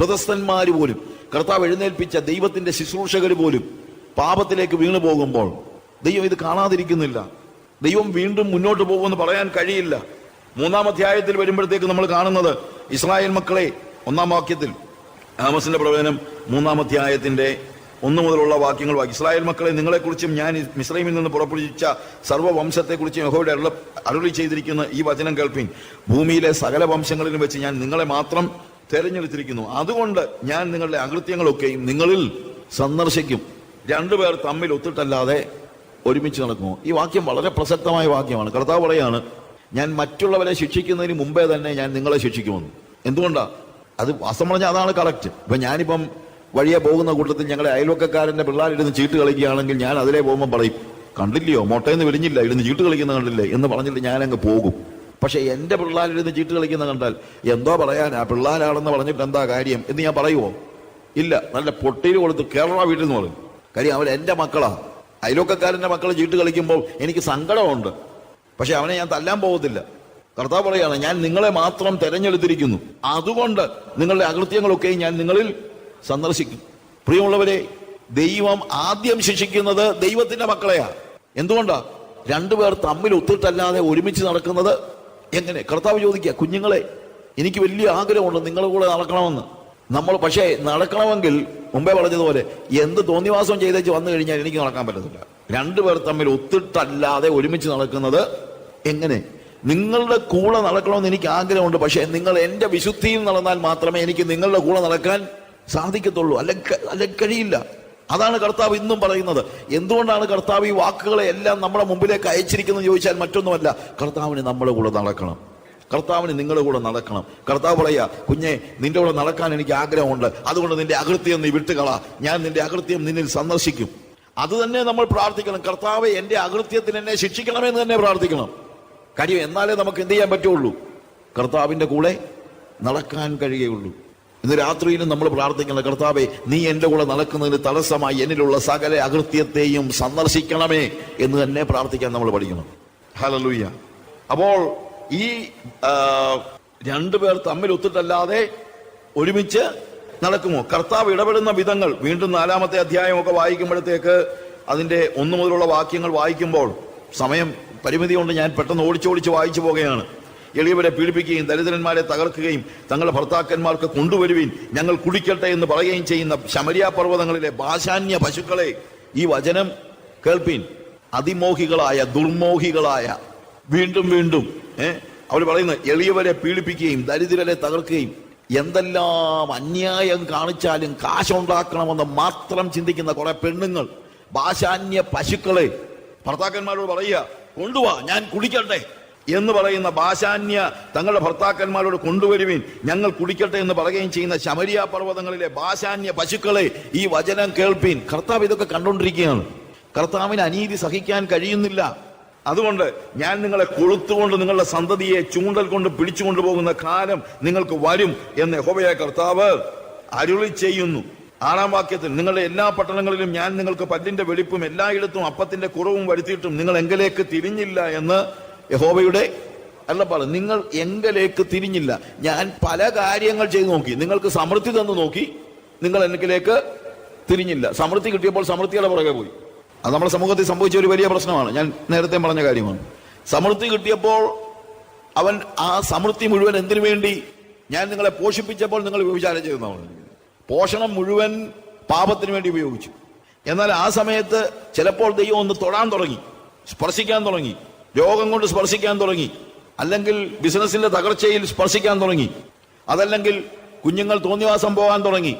വ്രതസ്ഥന്മാർ പോലും കർത്താവ് എഴുന്നേൽപ്പിച്ച ദൈവത്തിന്റെ ശുശ്രൂഷകർ പോലും പാപത്തിലേക്ക് വീണു പോകുമ്പോൾ ദൈവം ഇത് കാണാതിരിക്കുന്നില്ല. ദൈവം വീണ്ടും മുന്നോട്ട് പോകുമെന്ന് പറയാൻ കഴിയില്ല. മൂന്നാം അധ്യായത്തിൽ വരുമ്പോഴത്തേക്ക് നമ്മൾ കാണുന്നത് ഇസ്രായേൽ മക്കളെ ഒന്നാം വാക്യത്തിൽ ആമസിന്റെ പ്രവചനം മൂന്നാം അധ്യായത്തിന്റെ ഒന്നു മുതലുള്ള വാക്യങ്ങൾ വാക്കി ഇസ്രായേൽ മക്കളെ നിങ്ങളെക്കുറിച്ചും ഞാൻ മിശ്രൈമിൽ നിന്ന് പുറപ്പെടുവിച്ച സർവവംശത്തെക്കുറിച്ചും യഹോയുടെ അരുളി ചെയ്തിരിക്കുന്ന ഈ വചനം കേൾപ്പിൻ. ഭൂമിയിലെ സകല വംശങ്ങളിലും വെച്ച് ഞാൻ നിങ്ങളെ മാത്രം തെരഞ്ഞെടുത്തിരിക്കുന്നു. അതുകൊണ്ട് ഞാൻ നിങ്ങളുടെ അകൃത്യങ്ങളൊക്കെയും നിങ്ങളിൽ സന്ദർശിക്കും. രണ്ടുപേർ തമ്മിൽ ഒത്തിട്ടല്ലാതെ ഒരുമിച്ച് നടക്കുമോ? ഈ വാക്യം വളരെ പ്രസക്തമായ വാക്യമാണ്. കർത്താവ് പറയാണ് ഞാൻ മറ്റുള്ളവരെ ശിക്ഷിക്കുന്നതിന് മുമ്പേ തന്നെ ഞാൻ നിങ്ങളെ ശിക്ഷിക്കുമെന്ന്. എന്തുകൊണ്ടാ? അത് വാസം പറഞ്ഞാൽ അതാണ് കറക്റ്റ്. ഇപ്പൊ ഞാനിപ്പം വഴിയെ പോകുന്ന കൂട്ടത്തിൽ ഞങ്ങളുടെ അയൽവക്കക്കാരന്റെ പിള്ളേരിടുന്ന് ചീട്ട് കളിക്കുകയാണെങ്കിൽ ഞാൻ അതിലേ പോകുമ്പോൾ പറയും കണ്ടില്ലയോ? മൊട്ടയെന്ന് വിരിഞ്ഞില്ല. ഇരുന്ന് ചീട്ട് കളിക്കുന്ന കണ്ടില്ലേ? എന്ന് പറഞ്ഞിട്ട് ഞാൻ അങ്ങ് പോകും. പക്ഷെ എന്റെ പിള്ളേരിരുന്ന് ചീട്ട് കളിക്കുന്ന കണ്ടാൽ എന്തോ പറയാനാ? പിള്ളേരാണെന്ന് പറഞ്ഞിട്ട് എന്താ കാര്യം എന്ന് ഞാൻ പറയുമോ ഇല്ല. നല്ല പൊട്ടിയിൽ കൊടുത്ത് കേരള വീട്ടിൽ നിന്ന് പറയും. കാര്യം അവൻ എന്റെ മക്കളാ. അയലോക്കക്കാരന്റെ മക്കൾ ചീട്ട് കളിക്കുമ്പോൾ എനിക്ക് സങ്കടമുണ്ട്. പക്ഷെ അവനെ ഞാൻ തല്ലാൻ പോകത്തില്ല. കർത്താവ് പറയാണ് ഞാൻ നിങ്ങളെ മാത്രം തെരഞ്ഞെടുത്തിരിക്കുന്നു. അതുകൊണ്ട് നിങ്ങളുടെ അകൃത്യങ്ങളൊക്കെ ഞാൻ നിങ്ങളിൽ സന്ദർശിക്കും. പ്രിയമുള്ളവരെ ദൈവം ആദ്യം ശിക്ഷിക്കുന്നത് ദൈവത്തിന്റെ മക്കളെയാ. എന്തുകൊണ്ടാ? രണ്ടുപേർ തമ്മിൽ ഒത്തിട്ടല്ലാതെ ഒരുമിച്ച് നടക്കുന്നത് എങ്ങനെ? കർത്താവ് ചോദിക്കുക കുഞ്ഞുങ്ങളെ എനിക്ക് വലിയ ആഗ്രഹമുണ്ട് നിങ്ങളെ കൂടെ നടക്കണമെന്ന്. നമ്മൾ പക്ഷേ നടക്കണമെങ്കിൽ മുമ്പേ പറഞ്ഞതുപോലെ എന്ത് തോന്നിവാസം ചെയ്തേച്ച് വന്നു കഴിഞ്ഞാൽ എനിക്ക് നടക്കാൻ പറ്റത്തില്ല. രണ്ടുപേർ തമ്മിൽ ഒത്തിട്ടല്ലാതെ ഒരുമിച്ച് നടക്കുന്നത് എങ്ങനെ? നിങ്ങളുടെ കൂടെ നടക്കണമെന്ന് എനിക്ക് ആഗ്രഹമുണ്ട് പക്ഷേ നിങ്ങൾ എന്റെ വിശുദ്ധിയിൽ നടന്നാൽ മാത്രമേ എനിക്ക് നിങ്ങളുടെ കൂടെ നടക്കാൻ സാധിക്കത്തുള്ളൂ. അല്ല അല്ല കഴിയില്ല. അതാണ് കർത്താവ് ഇന്നും പറയുന്നത്. എന്തുകൊണ്ടാണ് കർത്താവ് ഈ വാക്കുകളെ എല്ലാം നമ്മുടെ മുമ്പിലേക്ക് അയച്ചിരിക്കുന്നത് ചോദിച്ചാൽ മറ്റൊന്നുമല്ല. കർത്താവിന് നമ്മുടെ കൂടെ നടക്കണം. കർത്താവിന് നിങ്ങളുടെ കൂടെ നടക്കണം. കർത്താവ് പറയാ കുഞ്ഞെ നിന്റെ കൂടെ നടക്കാൻ എനിക്ക് ആഗ്രഹമുണ്ട്. അതുകൊണ്ട് നിന്റെ അകൃത്യം നീ വിട്ടുകള. ഞാൻ നിന്റെ അകൃത്യം നിന്നിൽ സന്ദർശിക്കും. അത് തന്നെ നമ്മൾ പ്രാർത്ഥിക്കണം. കർത്താവ് എന്റെ അകൃത്യത്തിന് എന്നെ ശിക്ഷിക്കണമെന്ന് തന്നെ പ്രാർത്ഥിക്കണം. കാര്യം എന്നാലേ നമുക്ക് എന്ത് ചെയ്യാൻ പറ്റുള്ളൂ? കർത്താവിന്റെ കൂടെ നടക്കാൻ കഴിയുള്ളൂ ഇന്ന് രാത്രിയിലും നമ്മൾ പ്രാർത്ഥിക്കുന്ന കർത്താവെ നീ എന്റെ കൂടെ നടക്കുന്നതിന് തടസ്സമായി എന്നിലുള്ള സകല അകൃത്യത്തെയും സന്ദർശിക്കണമേ എന്ന് തന്നെ പ്രാർത്ഥിക്കാൻ നമ്മൾ പഠിക്കണം ഹലലൂയ അപ്പോൾ ഈ രണ്ടുപേർ തമ്മിൽ ഒത്തിട്ടല്ലാതെ ഒരുമിച്ച് നടക്കുമോ? കർത്താവ് ഇടപെടുന്ന വിധങ്ങൾ വീണ്ടും നാലാമത്തെ അധ്യായമൊക്കെ വായിക്കുമ്പോഴത്തേക്ക് അതിന്റെ ഒന്നു മുതലുള്ള വാക്യങ്ങൾ വായിക്കുമ്പോൾ സമയം പരിമിതി കൊണ്ട് ഞാൻ പെട്ടെന്ന് ഓടിച്ചോടിച്ച് വായിച്ചു പോകുകയാണ് എളിയവരെ പീഡിപ്പിക്കുകയും ദരിദ്രന്മാരെ തകർക്കുകയും തങ്ങളുടെ ഭർത്താക്കന്മാർക്ക് കൊണ്ടുവരുവീൻ ഞങ്ങൾ കുടിക്കട്ടെ എന്ന് പറയുകയും ചെയ്യുന്ന ശമരിയ പർവതങ്ങളിലെ ഭാഷാന്യ പശുക്കളെ ഈ വചനം കേൾപ്പീൻ. അതിമോഹികളായ ദുർമോഹികളായ. വീണ്ടും വീണ്ടും ഏഹ് അവർ പറയുന്നത് എളിയവരെ പീഡിപ്പിക്കുകയും ദരിദ്രരെ തകർക്കുകയും എന്തെല്ലാം അന്യായം കാണിച്ചാലും കാശുണ്ടാക്കണമെന്ന് മാത്രം ചിന്തിക്കുന്ന കുറെ പെണ്ണുങ്ങൾ ഭാഷാന്യ പശുക്കളെ ഭർത്താക്കന്മാരോട് പറയുക കൊണ്ടുവാ ഞാൻ കുടിക്കട്ടെ. എന്ന് പറയുന്ന ബാശാന്യ തങ്ങളുടെ ഭർത്താക്കന്മാരോട് കൊണ്ടുവരുവിൻ. ഞങ്ങൾ കുടിക്കട്ടെ എന്ന് പറയുകയും ചെയ്യുന്ന ശമരിയ പർവതങ്ങളിലെ ബാശാന്യ പശുക്കളെ ഈ വചനം കേൾപ്പീൻ. കർത്താവ് ഇതൊക്കെ കണ്ടുകൊണ്ടിരിക്കുകയാണ്. കർത്താവിന് അനീതി സഹിക്കാൻ കഴിയുന്നില്ല. അതുകൊണ്ട് ഞാൻ നിങ്ങളെ കൊളുത്തുകൊണ്ട് നിങ്ങളുടെ സന്തതിയെ ചൂണ്ടൽ കൊണ്ട് പിടിച്ചുകൊണ്ടു പോകുന്ന കാലം നിങ്ങൾക്ക് വരും എന്ന് ഹോബയ കർത്താവ് അരുളി ചെയ്യുന്നു. ആറാം വാക്യത്തിൽ നിങ്ങളുടെ എല്ലാ പട്ടണങ്ങളിലും ഞാൻ നിങ്ങൾക്ക് പല്ലിന്റെ വെളിപ്പും എല്ലായിടത്തും അപ്പത്തിന്റെ കുറവും വരുത്തിയിട്ടും നിങ്ങൾ എങ്കിലേക്ക് തിരിഞ്ഞില്ല എന്ന് യഹോവയുടെ അല്ലപ്പാട് നിങ്ങൾ എങ്കിലേക്ക് തിരിഞ്ഞില്ല. ഞാൻ പല കാര്യങ്ങൾ ചെയ്തു നോക്കി. നിങ്ങൾക്ക് സമൃദ്ധി തന്നു നോക്കി. നിങ്ങൾ എനിക്കിലേക്ക് തിരിഞ്ഞില്ല. സമൃദ്ധി കിട്ടിയപ്പോൾ സമൃദ്ധിയുടെ പുറകെ പോയി. അത് നമ്മുടെ സമൂഹത്തിൽ സംഭവിച്ച ഒരു വലിയ പ്രശ്നമാണ്. ഞാൻ നേരത്തെ പറഞ്ഞ കാര്യമാണ്. സമൃദ്ധി കിട്ടിയപ്പോൾ അവൻ ആ സമൃദ്ധി മുഴുവൻ എന്തിനു വേണ്ടി? ഞാൻ നിങ്ങളെ പോഷിപ്പിച്ചപ്പോൾ നിങ്ങൾ വ്യഭിചാരം ചെയ്യുന്നതാണ് പോഷണം മുഴുവൻ പാപത്തിന് വേണ്ടി ഉപയോഗിച്ചു. എന്നാൽ ആ സമയത്ത് ചിലപ്പോൾ ദൈവം ഒന്ന് തൊടാൻ തുടങ്ങി. സ്പർശിക്കാൻ തുടങ്ങി. രോഗം കൊണ്ട് സ്പർശിക്കാൻ തുടങ്ങി. അല്ലെങ്കിൽ ബിസിനസിന്റെ തകർച്ചയിൽ സ്പർശിക്കാൻ തുടങ്ങി. അതല്ലെങ്കിൽ കുഞ്ഞുങ്ങൾ തോന്നിവാസം പോകാൻ തുടങ്ങി.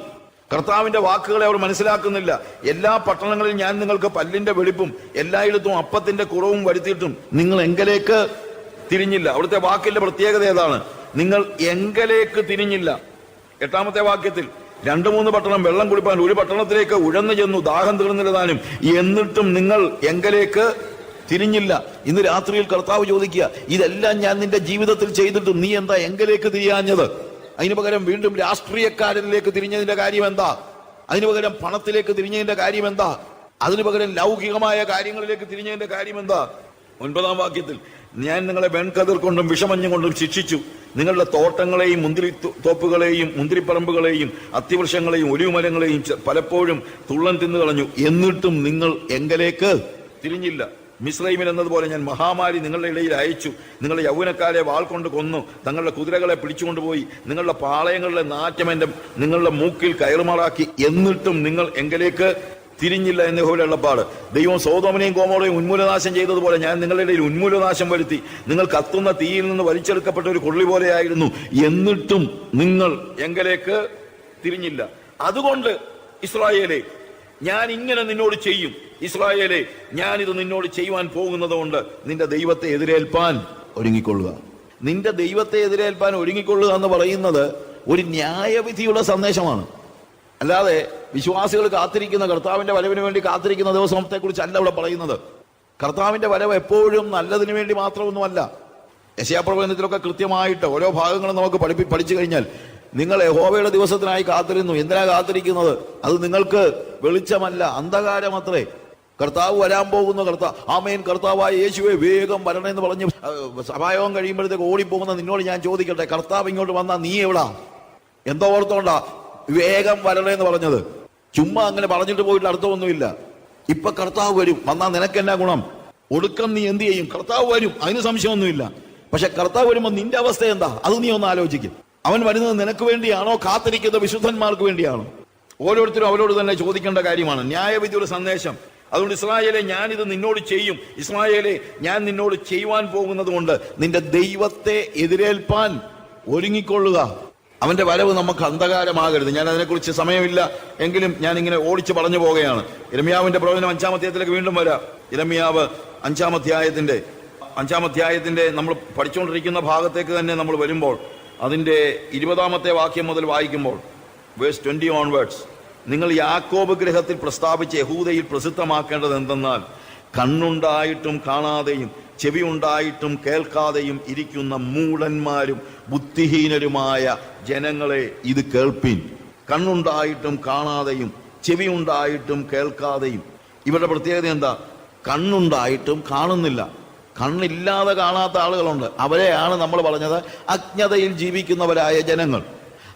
കർത്താവിന്റെ വാക്കുകളെ അവർ മനസ്സിലാക്കുന്നില്ല. എല്ലാ പട്ടണങ്ങളിൽ ഞാൻ നിങ്ങൾക്ക് പല്ലിന്റെ വെളിപ്പും എല്ലായിടത്തും അപ്പത്തിന്റെ കുറവും വരുത്തിയിട്ടും നിങ്ങൾ എങ്കലേക്ക് തിരിഞ്ഞില്ല. അവിടുത്തെ വാക്കിന്റെ പ്രത്യേകത ഏതാണ്? നിങ്ങൾ എങ്കലേക്ക് തിരിഞ്ഞില്ല. എട്ടാമത്തെ വാക്യത്തിൽ രണ്ടു മൂന്ന് പട്ടണം വെള്ളം കുടിപ്പാൻ ഒരു പട്ടണത്തിലേക്ക് ഉഴന്നു ചെന്നു ദാഹം തീർന്നിരുന്നാലും എന്നിട്ടും നിങ്ങൾ എങ്കലേക്ക് തിരിഞ്ഞില്ല. ഇന്ന് രാത്രിയിൽ കർത്താവ് ചോദിക്കുക ഇതെല്ലാം ഞാൻ നിന്റെ ജീവിതത്തിൽ ചെയ്തിട്ടും നീ എന്താ എങ്കിലേക്ക് തിരിയാഞ്ഞത്? അതിനു പകരം വീണ്ടും രാഷ്ട്രീയക്കാരനിലേക്ക് തിരിഞ്ഞതിന്റെ കാര്യം എന്താ അതിനു പകരം പണത്തിലേക്ക് തിരിഞ്ഞതിന്റെ കാര്യം എന്താ അതിനു പകരം ലൗകികമായ കാര്യങ്ങളിലേക്ക് തിരിഞ്ഞതിന്റെ കാര്യം എന്താ ഒൻപതാം വാക്യത്തിൽ ഞാൻ നിങ്ങളെ വെൺകതിർ കൊണ്ടും വിഷമഞ്ഞും കൊണ്ടും ശിക്ഷിച്ചു. നിങ്ങളുടെ തോട്ടങ്ങളെയും മുന്തിരി തോപ്പുകളെയും മുന്തിരിപ്പറമ്പുകളെയും അത്തിവൃക്ഷങ്ങളെയും ഒലിവുമരങ്ങളെയും പലപ്പോഴും തുള്ളൻ തിന്നു കളഞ്ഞു എന്നിട്ടും നിങ്ങൾ എങ്കലേക്ക് തിരിഞ്ഞില്ല. മിശ്രൈമിൽ എന്നതുപോലെ ഞാൻ മഹാമാരി നിങ്ങളുടെ ഇടയിൽ അയച്ചു. നിങ്ങളുടെ യൗവനക്കാരെ വാൾ കൊണ്ട് കൊന്നു. തങ്ങളുടെ കുതിരകളെ പിടിച്ചുകൊണ്ടുപോയി. നിങ്ങളുടെ പാളയങ്ങളുടെ നാറ്റമെന്റെ നിങ്ങളുടെ മൂക്കിൽ കയറുമാറാക്കി. എന്നിട്ടും നിങ്ങൾ എങ്കിലേക്ക് തിരിഞ്ഞില്ല എന്ന് ഉള്ളപ്പാട് ദൈവം സോതോമനെയും കോമോളയും ഉന്മൂലനാശം ചെയ്തതുപോലെ ഞാൻ നിങ്ങളുടെ ഇടയിൽ ഉന്മൂലനാശം വരുത്തി. നിങ്ങൾ കത്തുന്ന തീയിൽ നിന്ന് വലിച്ചെടുക്കപ്പെട്ട ഒരു കൊള്ളി പോലെയായിരുന്നു എന്നിട്ടും നിങ്ങൾ എങ്കിലേക്ക് തിരിഞ്ഞില്ല. അതുകൊണ്ട് ഇസ്രായേലെ ഞാൻ ഇങ്ങനെ നിന്നോട് ചെയ്യും. ഇസ്രായേലെ ഞാനിത് നിന്നോട് ചെയ്യുവാൻ പോകുന്നത് കൊണ്ട് നിന്റെ ദൈവത്തെ എതിരേൽപ്പാൻ ഒരുങ്ങിക്കൊള്ളുക. നിന്റെ ദൈവത്തെ എതിരേൽപ്പാൻ ഒരുങ്ങിക്കൊള്ളുക എന്ന് പറയുന്നത് ഒരു ന്യായവിധിയുള്ള സന്ദേശമാണ്. അല്ലാതെ വിശ്വാസികൾ കാത്തിരിക്കുന്ന കർത്താവിന്റെ വരവിന് വേണ്ടി കാത്തിരിക്കുന്ന ദിവസത്തെ കുറിച്ചല്ല ഇവിടെ പറയുന്നത്. കർത്താവിന്റെ വരവ് എപ്പോഴും നല്ലതിനു വേണ്ടി മാത്രമൊന്നുമല്ല. യശയാപ്രവചനത്തിലൊക്കെ കൃത്യമായിട്ട് ഓരോ ഭാഗങ്ങളും നമുക്ക് പഠിപ്പി പഠിച്ചു കഴിഞ്ഞാൽ നിങ്ങൾ യഹോവയുടെ ദിവസത്തിനായി കാത്തിരുന്നു. എന്തിനാ കാത്തിരിക്കുന്നത്? അത് നിങ്ങൾക്ക് വെളിച്ചമല്ല അന്ധകാരമത്രേ. കർത്താവ് വരാൻ പോകുന്ന കർത്താവ് ആമേൻ. കർത്താവായ യേശുവെ വേഗം വരണമെന്ന് പറഞ്ഞ് സഭായോഗം കഴിയുമ്പോഴത്തേക്ക് ഓടിപ്പോകുന്ന നിന്നോട് ഞാൻ ചോദിക്കട്ടെ കർത്താവ് ഇങ്ങോട്ട് വന്നാൽ നീ എവിടാ? എന്തോ ഓർത്തോണ്ടാ വേഗം വരണമെന്ന് പറഞ്ഞത്. ചുമ്മാ അങ്ങനെ പറഞ്ഞിട്ട് പോയിട്ട് അർത്ഥമൊന്നുമില്ല. ഇപ്പൊ കർത്താവ് വരും വന്നാൽ നിനക്ക് എന്നാ ഗുണം? ഒടുക്കം നീ എന്ത് ചെയ്യും? കർത്താവ് വരും അതിന് സംശയമൊന്നുമില്ല. പക്ഷെ കർത്താവ് വരുമ്പോൾ നിന്റെ അവസ്ഥ എന്താ? അത് നീ ഒന്ന് ആലോചിക്കും. അവൻ വരുന്നത് നിനക്ക് വേണ്ടിയാണോ? കാത്തിരിക്കുന്ന വിശുദ്ധന്മാർക്ക് വേണ്ടിയാണോ? ഓരോരുത്തരും അവരോട് തന്നെ ചോദിക്കേണ്ട കാര്യമാണ്. ന്യായവിധിയുടെ സന്ദേശം. അതുകൊണ്ട് ഇസ്രായേലെ ഞാൻ ഇത് നിന്നോട് ചെയ്യും. ഇസ്രായേലെ ഞാൻ നിന്നോട് ചെയ്യുവാൻ പോകുന്നത് കൊണ്ട് നിന്റെ ദൈവത്തെ എതിരേൽപ്പാൻ ഒരുങ്ങിക്കൊള്ളുക. അവന്റെ വരവ് നമുക്ക് അന്ധകാരമാകരുത്. ഞാൻ അതിനെക്കുറിച്ച് സമയമില്ല എങ്കിലും ഞാൻ ഇങ്ങനെ ഓടിച്ചു പറഞ്ഞു പോകുകയാണ് ഇരമ്യാവിന്റെ പ്രവചനം അഞ്ചാം അധ്യായത്തിലേക്ക് വീണ്ടും വരാം. ഇരമ്യാവ് അഞ്ചാം അധ്യായത്തിന്റെ അഞ്ചാം അധ്യായത്തിന്റെ നമ്മൾ പഠിച്ചുകൊണ്ടിരിക്കുന്ന ഭാഗത്തേക്ക് തന്നെ നമ്മൾ വരുമ്പോൾ അതിന്റെ ഇരുപതാമത്തെ വാക്യം മുതൽ വായിക്കുമ്പോൾ വേഴ്സ് ട്വന്റി ഓൺവേർഡ്സ് നിങ്ങൾ യാക്കോബ് ഗ്രഹത്തിൽ പ്രസ്താവിച്ച യഹൂദയിൽ പ്രസിദ്ധമാക്കേണ്ടത് എന്തെന്നാൽ കണ്ണുണ്ടായിട്ടും കാണാതെയും ചെവി ഉണ്ടായിട്ടും കേൾക്കാതെയും ഇരിക്കുന്ന മൂടന്മാരും ബുദ്ധിഹീനരുമായ ജനങ്ങളെ ഇത് കേൾപ്പിൻ. കണ്ണുണ്ടായിട്ടും കാണാതെയും ചെവി ഉണ്ടായിട്ടും കേൾക്കാതെയും. ഇവരുടെ പ്രത്യേകത എന്താ? കണ്ണുണ്ടായിട്ടും കാണുന്നില്ല. കണ്ണില്ലാതെ കാണാത്ത ആളുകളുണ്ട്. അവരെയാണ് നമ്മൾ പറഞ്ഞത് അജ്ഞതയിൽ ജീവിക്കുന്നവരായ ജനങ്ങൾ.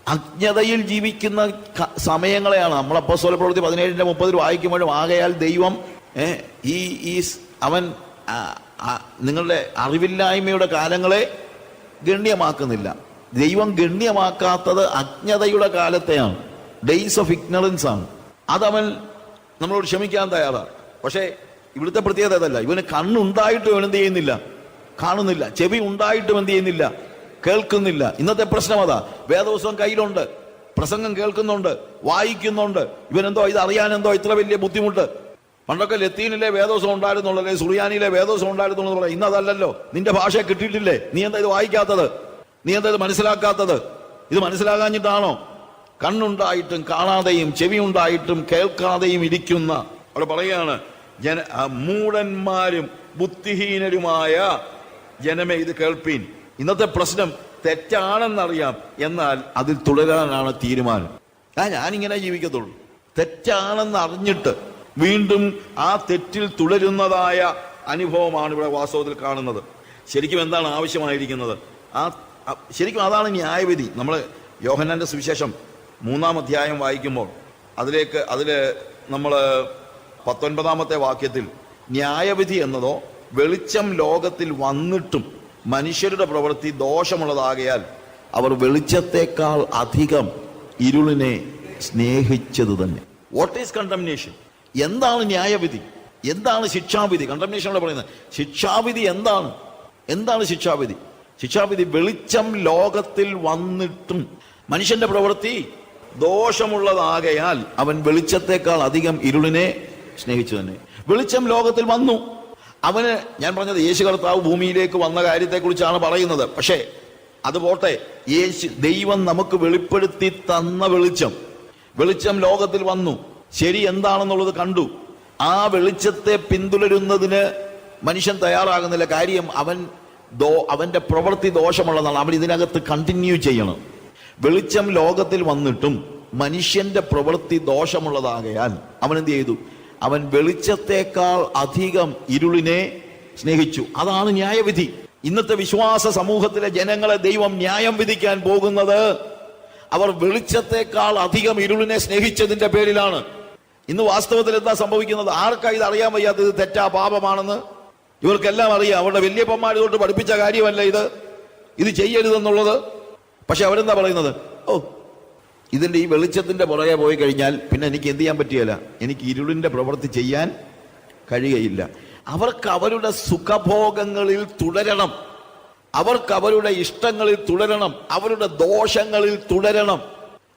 അജ്ഞതയിൽ ജീവിക്കുന്ന സമയങ്ങളെയാണ് നമ്മൾ അപ്പോസ്തല പ്രവൃത്തി പതിനേഴിന്റെ മുപ്പതിൽ വായിക്കുമ്പോഴും ആകയാൽ ദൈവം ഈ ഈ അവൻ നിങ്ങളുടെ അറിവില്ലായ്മയുടെ കാലങ്ങളെ ഗണ്യമാക്കുന്നില്ല. ദൈവം ഗണ്യമാക്കാത്തത് അജ്ഞതയുടെ കാലത്തെയാണ്. ഡേയ്സ് ഓഫ് ഇഗ്നറൻസ് ആണ്. അതവൻ നമ്മളോട് ക്ഷമിക്കാൻ തയ്യാറാണ്. പക്ഷേ ഇവിടുത്തെ പ്രത്യേകത അതല്ല. ഇവന് കണ്ണുണ്ടായിട്ടും ഇവൻ എന്ത് ചെയ്യുന്നില്ല. കാണുന്നില്ല. ചെവി ഉണ്ടായിട്ടും എന്ത് ചെയ്യുന്നില്ല. കേൾക്കുന്നില്ല. ഇന്നത്തെ പ്രശ്നം അതാ. വേദപുസ്തകം കയ്യിലുണ്ട്. പ്രസംഗം കേൾക്കുന്നുണ്ട്. വായിക്കുന്നുണ്ട്. ഇവനെന്തോ ഇത് അറിയാൻ എന്തോ ഇത്ര വലിയ ബുദ്ധിമുട്ട്. പണ്ടൊക്കെ ലത്തീനിലെ വേദോസം ഉണ്ടായിരുന്നുള്ളൂ അല്ലെങ്കിൽ സുറിയാനിയിലെ വേദോസം ഉണ്ടായിരുന്നുള്ളൂ പറയാം ഇന്നതല്ലല്ലോ നിന്റെ ഭാഷ കിട്ടിയിട്ടില്ലേ? നീ എന്താ ഇത് വായിക്കാത്തത്? നീ എന്താ ഇത് മനസ്സിലാക്കാത്തത്? ഇത് മനസ്സിലാകാഞ്ഞിട്ടാണോ? കണ്ണുണ്ടായിട്ടും കാണാതെയും ചെവി ഉണ്ടായിട്ടും കേൾക്കാതെയും ഇരിക്കുന്ന അവിടെ പറയുകയാണ് ജന മൂടന്മാരും ബുദ്ധിഹീനരുമായ ജനമേ ഇത് കേൾപ്പീൻ. ഇന്നത്തെ പ്രശ്നം തെറ്റാണെന്നറിയാം. എന്നാൽ അതിൽ തുടരാനാണ് തീരുമാനം. ആ ഞാനിങ്ങനെ ജീവിക്കത്തുള്ളൂ. തെറ്റാണെന്ന് അറിഞ്ഞിട്ട് വീണ്ടും ആ തെറ്റിൽ തുടരുന്നതായ അനുഭവമാണ് ഇവിടെ വാസ്തവത്തിൽ കാണുന്നത്. ശരിക്കും എന്താണ് ആവശ്യമായിരിക്കുന്നത്? ആ ശരിക്കും അതാണ് ന്യായവിധി. നമ്മൾ യോഹന്നാന്റെ സുവിശേഷം മൂന്നാം അധ്യായം വായിക്കുമ്പോൾ അതിലേക്ക് അതിൽ നമ്മൾ പത്തൊൻപതാമത്തെ വാക്യത്തിൽ ന്യായവിധി എന്നതോ വെളിച്ചം ലോകത്തിൽ വന്നിട്ടും മനുഷ്യരുടെ പ്രവൃത്തി ദോഷമുള്ളതാകയാൽ അവർ വെളിച്ചത്തെക്കാൾ അധികം ഇരുളിനെ സ്നേഹിച്ചത് തന്നെ. വാട്ട് ഈസ് കണ്ടംനേഷൻ എന്താണ് ന്യായവിധി? എന്താണ് ശിക്ഷാവിധി? കണ്ടംനേഷൻ അവിടെ പറയുന്നത്? ശിക്ഷാവിധി എന്താണ്? എന്താണ് ശിക്ഷാവിധി? ശിക്ഷാവിധി വെളിച്ചം ലോകത്തിൽ വന്നിട്ടും മനുഷ്യന്റെ പ്രവൃത്തി ദോഷമുള്ളതാകയാൽ അവൻ വെളിച്ചത്തെക്കാൾ അധികം ഇരുളിനെ സ്നേഹിച്ചു തന്നെ. വെളിച്ചം ലോകത്തിൽ വന്നു. അവന് ഞാൻ പറഞ്ഞത് യേശു കർത്താവ് ഭൂമിയിലേക്ക് വന്ന കാര്യത്തെക്കുറിച്ചാണ് പറയുന്നത്. പക്ഷേ അത് പോട്ടെ. യേശു ദൈവം നമുക്ക് വെളിപ്പെടുത്തി തന്ന വെളിച്ചം. വെളിച്ചം ലോകത്തിൽ വന്നു. ശരി എന്താണെന്നുള്ളത് കണ്ടു. ആ വെളിച്ചത്തെ പിന്തുടരുന്നതിന് മനുഷ്യൻ തയ്യാറാകുന്നില്ല. കാര്യം അവൻ ദോ അവന്റെ പ്രവൃത്തി ദോഷമുള്ളതാണ്. അവൻ ഇതിനകത്ത് കണ്ടിന്യൂ ചെയ്യണം. വെളിച്ചം ലോകത്തിൽ വന്നിട്ടും മനുഷ്യന്റെ പ്രവൃത്തി ദോഷമുള്ളതാകയാൽ അവൻ എന്ത് ചെയ്തു? അവൻ വെളിച്ചത്തെക്കാൾ അധികം ഇരുളിനെ സ്നേഹിച്ചു. അതാണ് ന്യായവിധി. ഇന്നത്തെ വിശ്വാസ സമൂഹത്തിലെ ജനങ്ങളെ ദൈവം ന്യായം വിധിക്കാൻ പോകുന്നത് അവർ വെളിച്ചത്തെക്കാൾ അധികം ഇരുളിനെ സ്നേഹിച്ചതിന്റെ പേരിലാണ്. ഇന്ന് വാസ്തവത്തിൽ എന്താ സംഭവിക്കുന്നത്? ആർക്കാ ഇത് അറിയാൻ വയ്യാത്തത്? തെറ്റാ പാപമാണെന്ന്. ഇവർക്കെല്ലാം അറിയാം. അവരുടെ വലിയപ്പന്മാർ പഠിപ്പിച്ച കാര്യമല്ല ഇത്. ഇത് ചെയ്യരുതെന്നുള്ളത്. പക്ഷെ അവരെന്താ പറയുന്നത്? ഓ ഇതിന്റെ ഈ വെളിച്ചത്തിന്റെ പുറകെ പോയി കഴിഞ്ഞാൽ പിന്നെ എനിക്ക് എന്ത് ചെയ്യാൻ പറ്റിയല്ല എനിക്ക് ഇരുളിന്റെ പ്രവൃത്തി ചെയ്യാൻ കഴിയയില്ല അവർക്ക് അവരുടെ സുഖഭോഗങ്ങളിൽ തുടരണം. അവർക്ക് അവരുടെ ഇഷ്ടങ്ങളിൽ തുടരണം. അവരുടെ ദോഷങ്ങളിൽ തുടരണം.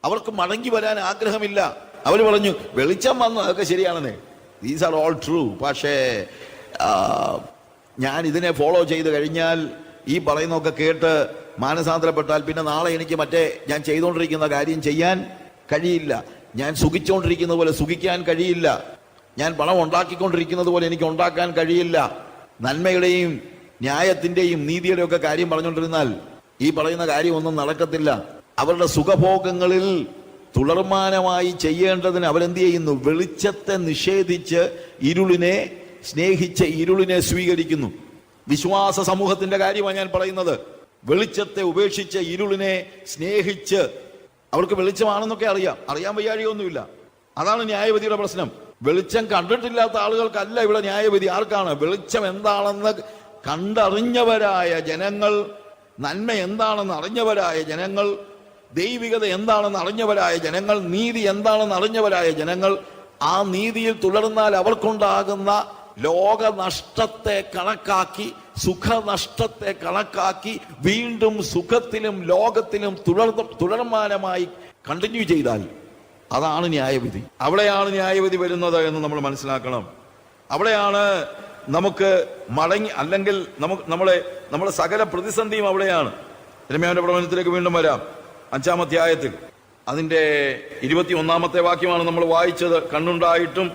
അവർക്ക് മടങ്ങി വരാൻ ആഗ്രഹമില്ല. അവർ പറഞ്ഞു വെളിച്ചം വന്നു അതൊക്കെ ശരിയാണെന്നേ. ദീസ് ആർ ഓൾ ട്രൂ പക്ഷേ ഞാൻ ഇതിനെ ഫോളോ ചെയ്ത് കഴിഞ്ഞാൽ ഈ പറയുന്നതൊക്കെ കേട്ട് മാനസാന്തരപ്പെട്ടാൽ പിന്നെ നാളെ എനിക്ക് മറ്റേ ഞാൻ ചെയ്തുകൊണ്ടിരിക്കുന്ന കാര്യം ചെയ്യാൻ കഴിയില്ല. ഞാൻ സുഖിച്ചുകൊണ്ടിരിക്കുന്ന പോലെ സുഖിക്കാൻ കഴിയില്ല. ഞാൻ പണം ഉണ്ടാക്കിക്കൊണ്ടിരിക്കുന്നത് പോലെ എനിക്ക് ഉണ്ടാക്കാൻ കഴിയില്ല. നന്മയുടെയും ന്യായത്തിന്റെയും നീതിയുടെയും ഒക്കെ കാര്യം പറഞ്ഞുകൊണ്ടിരുന്നാൽ ഈ പറയുന്ന കാര്യമൊന്നും നടക്കത്തില്ല. അവരുടെ സുഖഭോഗങ്ങളിൽ തുടർമാനമായി ചെയ്യേണ്ടതിന് അവരെന്ത് ചെയ്യുന്നു? വെളിച്ചത്തെ നിഷേധിച്ച് ഇരുളിനെ സ്നേഹിച്ച് ഇരുളിനെ സ്വീകരിക്കുന്നു. വിശ്വാസ സമൂഹത്തിന്റെ കാര്യമാണ് ഞാൻ പറയുന്നത്. വെളിച്ചത്തെ ഉപേക്ഷിച്ച് ഇരുളിനെ സ്നേഹിച്ച് അവർക്ക് വെളിച്ചമാണെന്നൊക്കെ അറിയാം. അറിയാൻ വയ്യാഴികയൊന്നുമില്ല. അതാണ് ന്യായവിധിയുടെ പ്രശ്നം. വെളിച്ചം കണ്ടിട്ടില്ലാത്ത ആളുകൾക്കല്ല ഇവിടെ ന്യായവിധി. ആർക്കാണ്? വെളിച്ചം എന്താണെന്ന് കണ്ടറിഞ്ഞവരായ ജനങ്ങൾ നന്മ എന്താണെന്ന് അറിഞ്ഞവരായ ജനങ്ങൾ ദൈവികത എന്താണെന്ന് അറിഞ്ഞവരായ ജനങ്ങൾ നീതി എന്താണെന്ന് അറിഞ്ഞവരായ ജനങ്ങൾ ആ നീതിയിൽ തുടർന്നാൽ അവർക്കുണ്ടാകുന്ന ലോകനഷ്ടത്തെ കണക്കാക്കി സുഖനഷ്ടത്തെ കണക്കാക്കി വീണ്ടും സുഖത്തിലും ലോകത്തിലും തുടർ തുടർമാനമായി കണ്ടിന്യൂ ചെയ്താൽ അതാണ് ന്യായവിധി. അവിടെയാണ് ന്യായവിധി വരുന്നത് എന്ന് നമ്മൾ മനസ്സിലാക്കണം. അവിടെയാണ് നമുക്ക് മടങ്ങി അല്ലെങ്കിൽ നമുക്ക് നമ്മളെ നമ്മുടെ സകല പ്രതിസന്ധിയും അവിടെയാണ്. രമ്യാവിന്റെ പ്രവചനത്തിലേക്ക് വീണ്ടും വരാം. അഞ്ചാം അധ്യായത്തിൽ. അതിന്റെ ഇരുപത്തി ഒന്നാമത്തെ വാക്യമാണ് നമ്മൾ വായിച്ചത്. കണ്ണുണ്ടായിട്ടും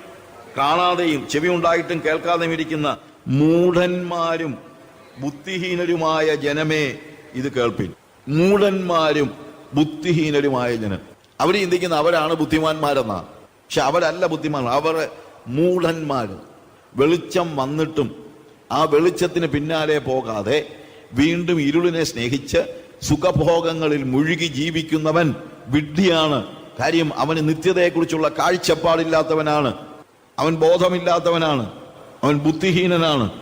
കാണാതെയും ചെവി ഉണ്ടായിട്ടും കേൾക്കാതെയും ഇരിക്കുന്ന മൂഢന്മാരും ബുദ്ധിഹീനരുമായ ജനമേ ഇത് കേൾപ്പിൻ. മൂടന്മാരും ബുദ്ധിഹീനരുമായ ജനം. അവർ ചിന്തിക്കുന്ന അവരാണ് ബുദ്ധിമാന്മാരെന്നാണ് പക്ഷെ അവരല്ല ബുദ്ധിമാൻ. അവർ മൂഢന്മാർ. വെളിച്ചം വന്നിട്ടും ആ വെളിച്ചത്തിന് പിന്നാലെ പോകാതെ വീണ്ടും ഇരുളിനെ സ്നേഹിച്ച് സുഖഭോഗങ്ങളിൽ മുഴുകി ജീവിക്കുന്നവൻ വിഡ്ഢിയാണ്. കാര്യം അവന് നിത്യതയെക്കുറിച്ചുള്ള കാഴ്ചപ്പാടില്ലാത്തവനാണ്. അവൻ ബോധമില്ലാത്തവനാണ്. അവൻ ബുദ്ധിഹീനനാണ്.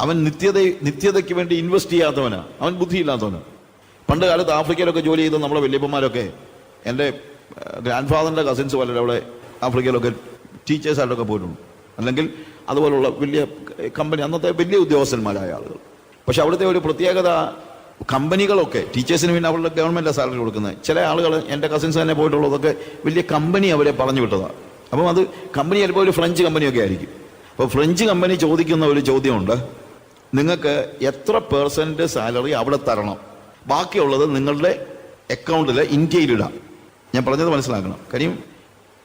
അവൻ നിത്യത നിത്യതയ്ക്ക് വേണ്ടി ഇൻവെസ്റ്റ് ചെയ്യാത്തവനാണ് അവൻ ബുദ്ധിയില്ലാത്തവന്. പണ്ട് കാലത്ത് ആഫ്രിക്കയിലൊക്കെ ജോലി ചെയ്ത നമ്മുടെ വല്യപ്പന്മാരൊക്കെ എന്റെ ഗ്രാൻഡ് ഫാദറിന്റെ കസിൻസ് പലരും അവിടെ ആഫ്രിക്കയിലൊക്കെ ടീച്ചേഴ്സായിട്ടൊക്കെ പോയിട്ടുണ്ട്. അല്ലെങ്കിൽ അതുപോലുള്ള വലിയ കമ്പനി അന്നത്തെ വലിയ ഉദ്യോഗസ്ഥന്മാരായ ആളുകൾ. പക്ഷെ അവിടുത്തെ ഒരു പ്രത്യേകത കമ്പനികളൊക്കെ ടീച്ചേഴ്സിന് പിന്നെ അവരുടെ ഗവൺമെന്റ് സാലറി കൊടുക്കുന്നത് ചില ആളുകൾ എന്റെ കസിൻസ് തന്നെ പോയിട്ടുള്ളതൊക്കെ വലിയ കമ്പനി അവരെ പറഞ്ഞു വിട്ടതാണ് അപ്പം അത് കമ്പനി ചിലപ്പോൾ ഒരു ഫ്രഞ്ച് കമ്പനിയൊക്കെ ആയിരിക്കും. അപ്പോൾ ഫ്രഞ്ച് കമ്പനി ചോദിക്കുന്ന ഒരു ചോദ്യമുണ്ട്. നിങ്ങൾക്ക് എത്ര പേഴ്സന്റ് സാലറി അവിടെ തരണം? ബാക്കിയുള്ളത് നിങ്ങളുടെ അക്കൗണ്ടിൽ ഇന്ത്യയിലിടാം ഞാൻ പറഞ്ഞത് മനസ്സിലാക്കണം. കാര്യം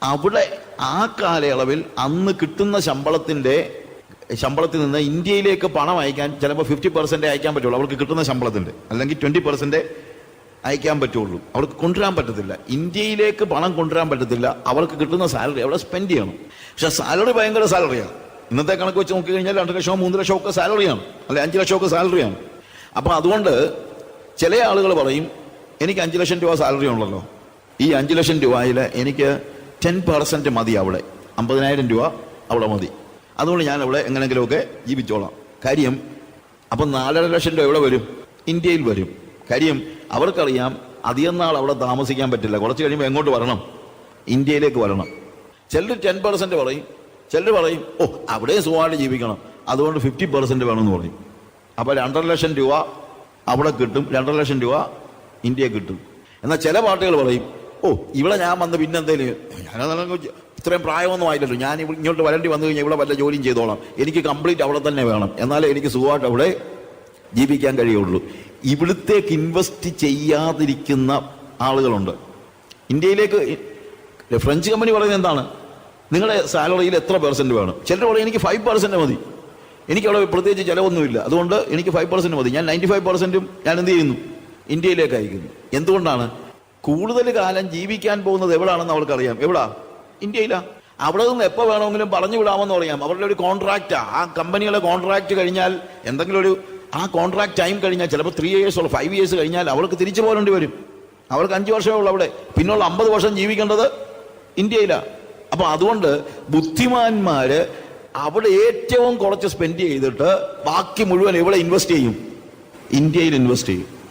അവിടെ ആ കാലയളവിൽ അന്ന് കിട്ടുന്ന ശമ്പളത്തിന്റെ ശമ്പളത്തിൽ നിന്ന് ഇന്ത്യയിലേക്ക് പണം അയക്കാൻ ചിലപ്പോൾ ഫിഫ്റ്റി പെർസെന്റ് അയക്കാൻ പറ്റുള്ളൂ. അവർക്ക് കിട്ടുന്ന ശമ്പളത്തിന്റെ. അല്ലെങ്കിൽ ട്വന്റി പെർസെന്റ് അയക്കാൻ പറ്റുള്ളൂ. അവർക്ക് കൊണ്ടുവരാൻ പറ്റത്തില്ല. ഇന്ത്യയിലേക്ക് പണം കൊണ്ടുവരാൻ പറ്റത്തില്ല. അവർക്ക് കിട്ടുന്ന സാലറി അവിടെ സ്പെൻഡ് ചെയ്യണം. പക്ഷെ സാലറി ഭയങ്കര സാലറിയാണ് ഇന്നത്തെ കണക്ക് വെച്ച് നോക്കി കഴിഞ്ഞാൽ രണ്ട് ലക്ഷമോ മൂന്ന് ലക്ഷമോ ഒക്കെ സാലറിയാണ് അല്ലെ അഞ്ച് ലക്ഷമൊക്കെ സാലറിയാണ് അപ്പൊ അതുകൊണ്ട് ചില ആളുകൾ പറയും എനിക്ക് അഞ്ച് ലക്ഷം രൂപ സാലറി ഉണ്ടല്ലോ. ഈ അഞ്ച് ലക്ഷം രൂപയിൽ എനിക്ക് ടെൻ പെർസെന്റ് മതി അവിടെ. അമ്പതിനായിരം രൂപ അവിടെ മതി. അതുകൊണ്ട് ഞാൻ അവിടെ എങ്ങനെങ്കിലുമൊക്കെ ജീവിച്ചോളാം. കാര്യം അപ്പം നാലര ലക്ഷം രൂപ എവിടെ വരും? ഇന്ത്യയിൽ വരും. കാര്യം അവർക്കറിയാം അധികം നാൾ അവിടെ താമസിക്കാൻ പറ്റില്ല. കുറച്ച് കഴിയുമ്പോൾ എങ്ങോട്ട് വരണം? ഇന്ത്യയിലേക്ക് വരണം. ചിലർ ടെൻ പെർസെന്റ് പറയും ചിലർ പറയും ഓ അവിടെ സുഖമായിട്ട് ജീവിക്കണം. അതുകൊണ്ട് ഫിഫ്റ്റി പെർസെന്റ് വേണമെന്ന് പറയും. അപ്പോൾ രണ്ടര ലക്ഷം രൂപ അവിടെ കിട്ടും രണ്ടര ലക്ഷം രൂപ ഇന്ത്യ കിട്ടും. എന്നാൽ ചില പാർട്ടികൾ പറയും ഓ ഇവിടെ ഞാൻ വന്ന് പിന്നെ എന്തെങ്കിലും ഞാനത് ഇത്രയും പ്രായമൊന്നും ആയില്ലല്ലോ. ഞാൻ ഇങ്ങോട്ട് വരേണ്ടി വന്നു കഴിഞ്ഞാൽ ഇവിടെ വല്ല ജോലിയും ചെയ്തോളാം. എനിക്ക് കംപ്ലീറ്റ് അവിടെ തന്നെ വേണം. എന്നാലേ എനിക്ക് സുഖമായിട്ട് അവിടെ ജീവിക്കാൻ കഴിയുള്ളൂ. ഇവിടുത്തേക്ക് ഇൻവെസ്റ്റ് ചെയ്യാതിരിക്കുന്ന ആളുകളുണ്ട്. ഇന്ത്യയിലേക്ക് ഫ്രഞ്ച് കമ്പനി പറയുന്നത് എന്താണ്? നിങ്ങളുടെ സാലറിയിൽ എത്ര പെർസെന്റ് വേണം? ചിലർ പറയും എനിക്ക് ഫൈവ് പെർസെന്റ് മതി. എനിക്ക് അവിടെ പ്രത്യേകിച്ച് ചിലവൊന്നുമില്ല. അതുകൊണ്ട് എനിക്ക് ഫൈവ് പെർസെന്റ് മതി. ഞാൻ നയന്റി ഫൈവ് പെർസെന്റും ഞാൻ എന്ത് ചെയ്യുന്നു? ഇന്ത്യയിലേക്ക് അയക്കുന്നു. എന്തുകൊണ്ടാണ്? കൂടുതൽ കാലം ജീവിക്കാൻ പോകുന്നത് എവിടാണെന്ന് അവർക്കറിയാം. എവിടാ? ഇന്ത്യയിലാ. അവിടെ നിന്ന് എപ്പോൾ വേണമെങ്കിലും പറഞ്ഞു വിടാമെന്ന് പറയാം അവരുടെ ഒരു കോൺട്രാക്റ്റാ ആ. കമ്പനികളെ കോൺട്രാക്റ്റ് കഴിഞ്ഞാൽ എന്തെങ്കിലും ഒരു ആ കോൺട്രാക്ട് ടൈം കഴിഞ്ഞാൽ ചിലപ്പോൾ ത്രീ ഇയേഴ്സ് ഫൈവ് ഇയേഴ്സ് കഴിഞ്ഞാൽ അവൾക്ക് തിരിച്ചു പോരേണ്ടി വരും. അവർക്ക് അഞ്ച് വർഷമേ ഉള്ളൂ അവിടെ. പിന്നുള്ള അമ്പത് വർഷം ജീവിക്കേണ്ടത് ഇന്ത്യയിലാണ് അപ്പൊ അതുകൊണ്ട് ബുദ്ധിമാന്മാര് അവിടെ ഏറ്റവും കുറച്ച് സ്പെൻഡ് ചെയ്തിട്ട് ബാക്കി മുഴുവൻ എവിടെ ഇൻവെസ്റ്റ് ചെയ്യും. ഇന്ത്യയിൽ ഇൻവെസ്റ്റ് ചെയ്യും.